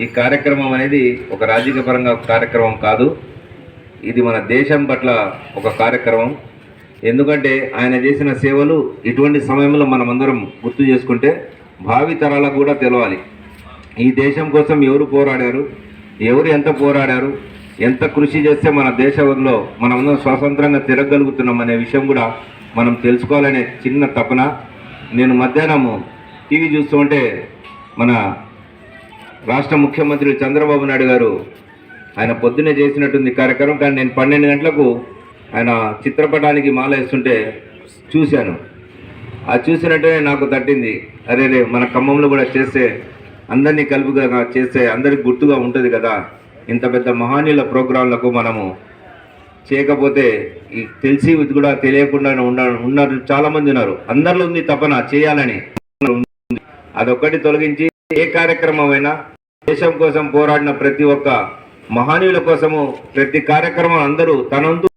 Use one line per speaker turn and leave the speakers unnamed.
ఈ కార్యక్రమం అనేది ఒక రాజకీయపరంగా ఒక కార్యక్రమం కాదు. ఇది మన దేశం పట్ల ఒక కార్యక్రమం. ఎందుకంటే ఆయన చేసిన సేవలు ఇటువంటి సమయంలో మనమందరం గుర్తు చేసుకుంటే భావి తరాలకు కూడా తెలవాలి. ఈ దేశం కోసం ఎవరు పోరాడారు? ఎవరు ఎంత పోరాడారు? ఎంత కృషి చేస్తే మన దేశంలో మనమందరం స్వతంత్రంగా తిరగలుగుతున్నాం అనే విషయం కూడా మనం తెలుసుకోవాలనే చిన్న తపన. నేను మధ్యాహ్నము టీవీ చూస్తూ ఉంటే మన రాష్ట్ర ముఖ్యమంత్రి చంద్రబాబు నాయుడు గారు ఆయన పొద్దునే చేసినట్టుంది కార్యక్రమం కానీ నేను పన్నెండు గంటలకు ఆయన చిత్రపటానికి మాల వేస్తుంటే చూశాను. ఆ చూసినట్టే నాకు తట్టింది. అరే రే మన ఖమ్మంలో కూడా చేస్తే అందరినీ కలుపుగా చేస్తే అందరికి గుర్తుగా ఉంటుంది కదా. ఇంత పెద్ద మహానీయుల ప్రోగ్రాంలకు మనము చేయకపోతే ఈ తెలిసి ఇది కూడా తెలియకుండా ఉన్న ఉన్నారు చాలామంది ఉన్నారు. అందరిలో ఉంది తపన చేయాలని. అదొక్కటి తొలగించి ఏ కార్యక్రమం అయినా దేశం కోసం పోరాడిన ప్రతి ఒక్క మహనీయుల కోసము ప్రతి కార్యక్రమం అందరూ తనందు